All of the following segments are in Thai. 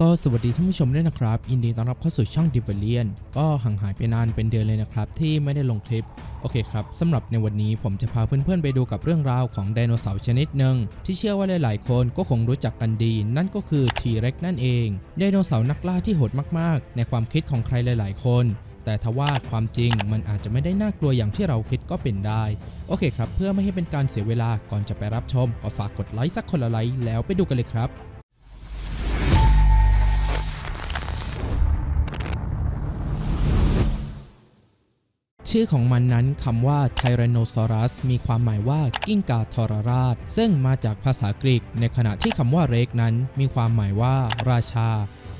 ก็สวัสดีท่านผู้ชมด้วยนะครับยินดีต้อนรับเข้าสู่ช่อง d i v a l i a n ก็ห่างหายไปนานเป็นเดือนเลยนะครับ ที่ไม่ได้ลงคลิป โอเคครับสำหรับในวันนี้ผมจะพาเพื่อนๆไปดูกับเรื่องราวของไดโนเสาร์ชนิดหนึ่งที่เชื่อว่าหลายๆ คนก็คงรู้จักกันดี นั่นก็คือ T-Rex นั่นเองไดโนเสาร์นักล่าที่โหดมากๆ ในความคิดของใครหลายๆ คนแต่ทว่าความจริงมันอาจจะไม่ได้น่ากลัวอย่างที่เราคิดก็เป็นได้ โอเคครับ เพื่อไม่ให้เป็นการเสียเวลาก่อนจะไปรับชม ก็ฝากกดไลค์สักคนละไลค์แล้วไปดูกันเลยครับ ชื่อของมันนั้นคำว่าไทแรนโนซอรัสมีความหมายว่ากิ้งก่าทรราช ซึ่งมาจากภาษากรีก ในขณะที่คำว่าเรกนั้น มีความหมายว่า ราชา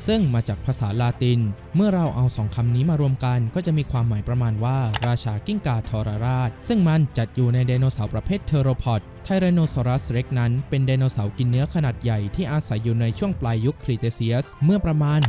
ซึ่งมาจากภาษาลาติน เมื่อเราเอาสองคำนี้มารวมกัน ก็จะมีความหมายประมาณว่า ราชากิ้งก่าทรราช ซึ่งมันจัดอยู่ในไดโนเสาร์ประเภทเทโรพอดไทแรนโนซอรัสเร็กนั้นเป็นไดโนเสาร์กินเนื้อขนาดใหญ่ที่อาศัยอยู่ในช่วงปลายยุคครีเทเซียส เมื่อประมาณ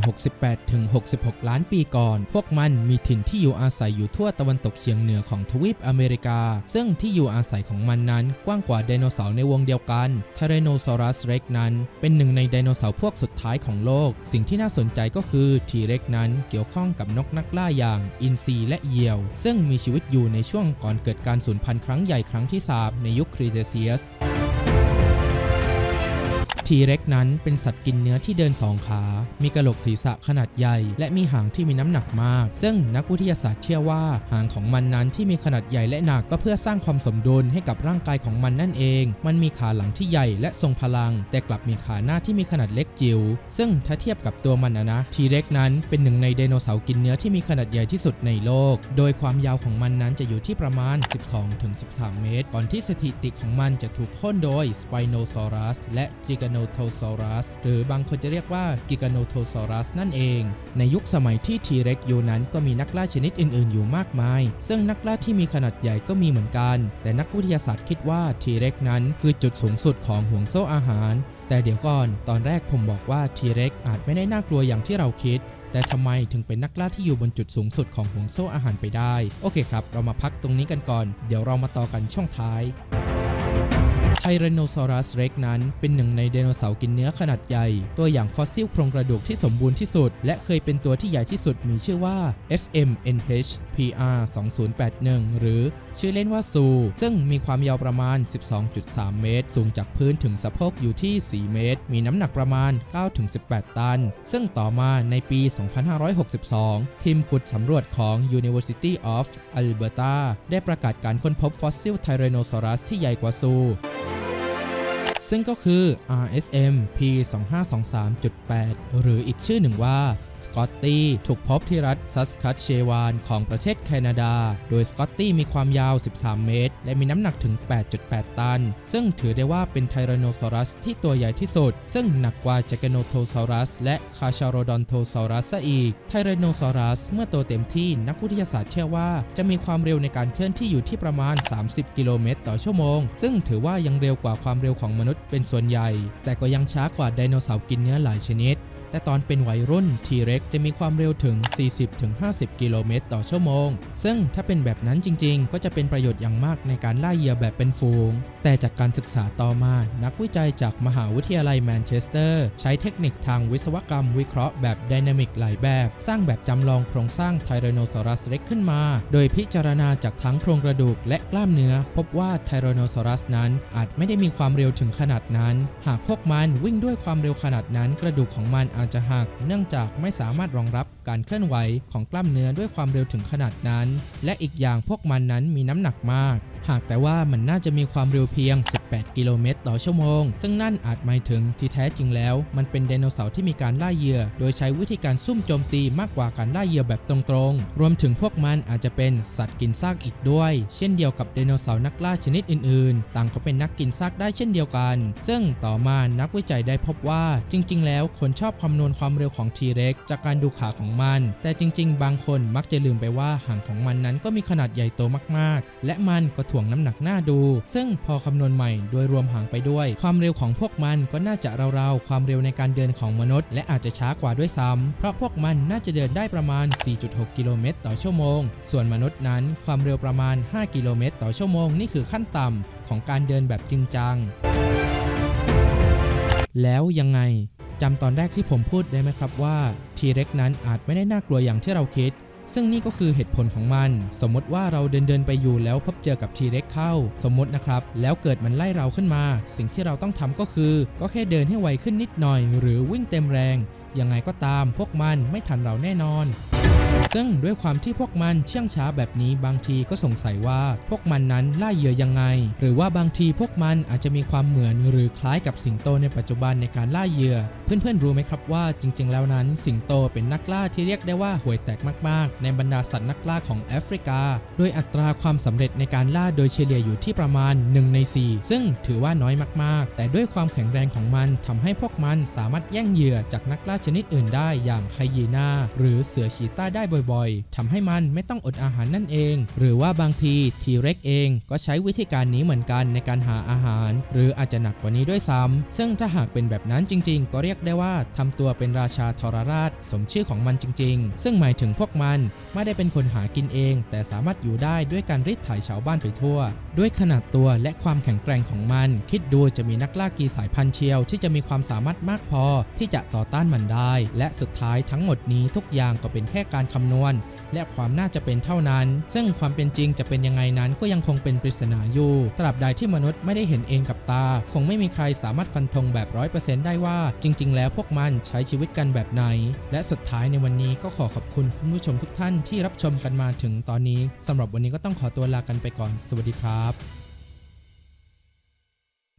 68-66 ล้านปีก่อน พวกมันมีถิ่นที่อยู่อาศัยอยู่ทั่วตะวันตกเฉียงเหนือของทวีปอเมริกา ซึ่งที่อยู่อาศัยของมันนั้นกว้างกว่าไดโนเสาร์ในวงเดียวกันไทแรนโนซอรัสเร็กนั้น เป็นหนึ่งในไดโนเสาร์พวกสุดท้ายของโลก สิ่งที่น่าสนใจก็คือทีเร็กนั้นเกี่ยวข้องกับนกนักล่าอย่างอินทรีและเหยี่ยว ซึ่งมีชีวิตอยู่ในช่วงก่อนเกิดการสูญพันธุ์ครั้งใหญ่ครั้งที่สามในยุคครีเทเซียส ทีเร็กนั้นเป็นสัตว์กินเนื้อที่เดินสองขา มีกระโหลกศีรษะขนาดใหญ่ และมีหางที่มีน้ำหนักมาก ซึ่งนักวิทยาศาสตร์เชื่อว่า หางของมันนั้นที่มีขนาดใหญ่และหนักก็เพื่อสร้างความสมดุลให้กับร่างกายของมันนั่นเอง มันมีขาหลังที่ใหญ่และทรงพลัง แต่กลับมีขาหน้าที่มีขนาดเล็กจิ๋ว ซึ่งถ้าเทียบกับตัวมันนะนะ ทีเร็กนั้นเป็นหนึ่งในไดโนเสาร์กินเนื้อที่มีขนาดใหญ่ที่สุดในโลก โดยความยาวของมันนั้นจะอยู่ที่ประมาณ 12-13 เมตร ก่อนที่สถิติของมันจะถูกค่นโดย Spinosaurus และ Giganotosaurus หรือบางคนจะเรียกว่า Giganotosaurus นั่นเอง ในยุคสมัยที่ T-Rex อยู่นั้นก็มีนักล่าชนิดอื่น ๆ อยู่มากมาย ซึ่งนักล่าที่มีขนาดใหญ่ก็มีเหมือนกัน แต่นักวิทยาศาสตร์คิดว่า T-Rex นั้นคือจุดสูงสุดของห่วงโซ่อาหาร แต่เดี๋ยวก่อน ตอนแรกผมบอกว่า T-Rex อาจไม่ได้น่ากลัวอย่างที่เราคิดแต่ทำไมถึงเป็นนักล่าที่อยู่บนจุดสูงสุดของห่วงโซ่อาหารไปได้ โอเคครับ เรามาพักตรงนี้กันก่อน เดี๋ยวเรามาต่อกันช่วงท้าย ไทแรนโนซอรัสเร็กนั้นเป็นหนึ่งในไดโนเสาร์กินเนื้อขนาดใหญ่ ตัวอย่างฟอสซิลโครงกระดูกที่สมบูรณ์ที่สุด และเคยเป็นตัวที่ใหญ่ที่สุดมีชื่อว่า FMNH PR 2081หรือชื่อเล่นว่าซู ซึ่งมีความยาวประมาณ 12.3 เมตร สูงจากพื้นถึงสะโพกอยู่ที่ 4 เมตร มีน้ำหนักประมาณ 9-18 ตัน ซึ่งต่อมาในปี 2562 ทีมขุดสำรวจของ University of Alberta ได้ประกาศการค้นพบฟอสซิลไทแรนโนซอรัสที่ใหญ่กว่าซู ซึ่งก็คือ RSM P 2523.8 หรืออีกชื่อหนึ่งว่าสกอตตี้ถูกพบที่รัฐซัสคัตเชวานของประเทศแคนาดา โดยสกอตตี้มีความยาว 13 เมตร และมีน้ำหนักถึง 8.8 ตัน ซึ่งถือได้ว่าเป็นไทแรนโนซอรัสที่ตัวใหญ่ที่สุด ซึ่งหนักกว่าจ a กโนโทซอรัส และคาชารดอนโทซอรัสซะอีก ไทแรนโนซอรัสเมื่อโตเต็มที่นักวิทยาศาสตร์เชื่อว่า จะมีความเร็วในการเคลื่อนที่อยู่ที่ประมาณ 30 กิโลเมตรต่อชั่วโมง ซึ่งถือว่ายังเร็วกว่าความเร็วของมนุษย์เป็นส่วนใหญ่ แต่ก็ยังช้ากว่าไดโนเสาร์กินเนื้อหลายชนิด แต่ตอนเป็นวัยรุ่น T-Rex จะมีความเร็วถึง 40-50 กิโลเมตรต่อชั่วโมง ซึ่งถ้าเป็นแบบนั้นจริง ๆ ก็จะเป็นประโยชน์อย่างมากในการล่าเหยื่อแบบเป็นฝูง แต่จากการศึกษาต่อมา นักวิจัยจากมหาวิทยาลัยแมนเชสเตอร์ ใช้เทคนิคทางวิศวกรรมวิเคราะห์แบบไดนามิกหลายแบบ สร้างแบบจำลองโครงสร้างไทแรโนซอรัสเร็กขึ้นมา โดยพิจารณาจากทั้งโครงกระดูกและกล้ามเนื้อ พบว่าไทแรโนซอรัสนั้นอาจไม่ได้มีความเร็วถึงขนาดนั้น หากพวกมันวิ่งด้วยความเร็วขนาดนั้นกระดูกของมันอาจจะหัก เนื่องจากไม่สามารถรองรับการเคลื่อนไหวของกล้ามเนื้อด้วยความเร็วถึงขนาดนั้น และอีกอย่างพวกมันนั้นมีน้ำหนักมาก หากแต่ว่ามันน่าจะมีความเร็วเพียง 8 กิโลเมตรต่อชั่วโมง ซึ่งนั่นอาจหมายถึงที่แท้จริงแล้ว มันเป็นไดโนเสาร์ที่มีการล่าเหยื่อ โดยใช้วิธีการซุ่มโจมตีมากกว่าการล่าเหยื่อแบบตรงๆ รวมถึงพวกมันอาจจะเป็นสัตว์กินซากอีกด้วย เช่นเดียวกับไดโนเสาร์นักล่าชนิดอื่นๆ ต่างก็เป็นนักกินซากได้เช่นเดียวกัน ซึ่งต่อมานักวิจัยได้พบว่าจริง ๆ แล้วคนชอบคำนวณความเร็วของ T-Rex จากการดูขาของมัน แต่จริง ๆ บางคนมักจะลืมไปว่าหางของมันนั้นก็มีขนาดใหญ่โตมากๆ และมันก็ถ่วงน้ำหนักหน้าดู ซึ่งพอคำนวณใหม่โดยรวมห่างไปด้วย ความเร็วของพวกมันก็น่าจะราวๆความเร็วในการเดินของมนุษย์ และอาจจะช้ากว่าด้วยซ้ำเพราะพวกมันน่าจะเดินได้ประมาณ 4.6 กิโลเมตรต่อชั่วโมง ส่วนมนุษย์นั้นความเร็วประมาณ 5 กิโลเมตรต่อชั่วโมงนี่คือขั้นต่ำของการเดินแบบจริงจัง แล้วยังไงจำตอนแรกที่ผมพูดได้ไหมครับว่าทีเร็กนั้นอาจไม่ได้น่ากลัวอย่างที่เราคิด ซึ่งนี่ก็คือเหตุผลของมัน สมมติว่าเราเดินเดินไปอยู่แล้วพบเจอกับทีเร็กเข้า สมมตินะครับ แล้วเกิดมันไล่เราขึ้นมา สิ่งที่เราต้องทำก็คือ ก็แค่เดินให้ไวขึ้นนิดหน่อย หรือวิ่งเต็มแรง ยังไงก็ตามพวกมันไม่ทันเราแน่นอน ซึ่งด้วยความที่พวกมันเชื่องช้าแบบนี้บางทีก็สงสัยว่าพวกมันนั้นล่าเหยื่อยังไง หรือว่าบางทีพวกมันอาจจะมีความเหมือนหรือคล้ายกับสิงโตในปัจจุบันในการล่าเหยื่อ เพื่อนๆรู้ไหมครับว่าจริง ๆ แล้วนั้น สิงโตเป็นนักล่าที่เรียกได้ว่าห่วยแตกมาก ๆ ในบรรดาสัตว์นักล่าของแอฟริกา โดยอัตราความสำเร็จในการล่าโดยเฉลี่ยอยู่ที่ประมาณ 1 ใน 4 ซึ่งถือว่าน้อยมากๆ แต่ด้วยความแข็งแรงของมันทำให้พวกมันสามารถแย่งเหยื่อจากนักล่าชนิดอื่นได้อย่างไฮยีนาหรือเสือชีต้าได้บ่อยๆทำให้มันไม่ต้องอดอาหารนั่นเอง หรือว่าบางทีทีเร็กเองก็ใช้วิธีการนี้เหมือนกันในการหาอาหาร หรืออาจจะหนักกว่านี้ด้วยซ้ำซึ่งถ้าหากเป็นแบบนั้นจริง ๆ ก็เรียกได้ว่าทำตัวเป็นราชาทรราช สมชื่อของมันจริง ๆ ซึ่งหมายถึงพวกมันไม่ได้เป็นคนหากินเอง แต่สามารถอยู่ได้ด้วยการริดไถ่ชาวบ้านไปทั่ว ด้วยขนาดตัวและความแข็งแกร่งของมัน คิดดูจะมีนักล่ากี่สายพันธุ์เชียว ที่จะมีความสามารถมากพอที่จะต่อต้านมันได้ และสุดท้ายทั้งหมดนี้ทุกอย่างก็เป็นแค่การคำนวณและความน่าจะเป็นเท่านั้น ซึ่งความเป็นจริงจะเป็นยังไงนั้นก็ยังคงเป็นปริศนาอยู่ ตราบใดที่มนุษย์ไม่ได้เห็นเองกับตา คงไม่มีใครสามารถฟันธงแบบร้อยเปอร์เซ็นต์ได้ว่า จริง ๆ แล้วพวกมันใช้ชีวิตกันแบบไหน และสุดท้ายในวันนี้ก็ขอขอบคุณคุณผู้ชมทุกท่านที่รับชมกันมาถึงตอนนี้สำหรับวันนี้ก็ต้องขอตัวลากันไปก่อน สวัสดีครับ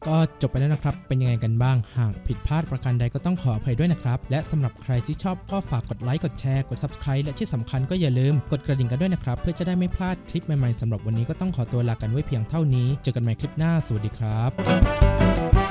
ก็จบไปแล้วนะครับ เป็นยังไงกันบ้าง หากผิดพลาดประการใดก็ต้องขออภัยด้วยนะครับ และสำหรับใครที่ชอบก็ฝากกดไลค์ กดแชร์ กด Subscribe และที่สำคัญก็อย่าลืมกดกระดิ่งกันด้วยนะครับ เพื่อจะได้ไม่พลาดคลิปใหม่ๆสำหรับวันนี้ก็ต้องขอตัวลากันไว้เพียงเท่านี้ เจอกันใหม่คลิปหน้า สวัสดีครับ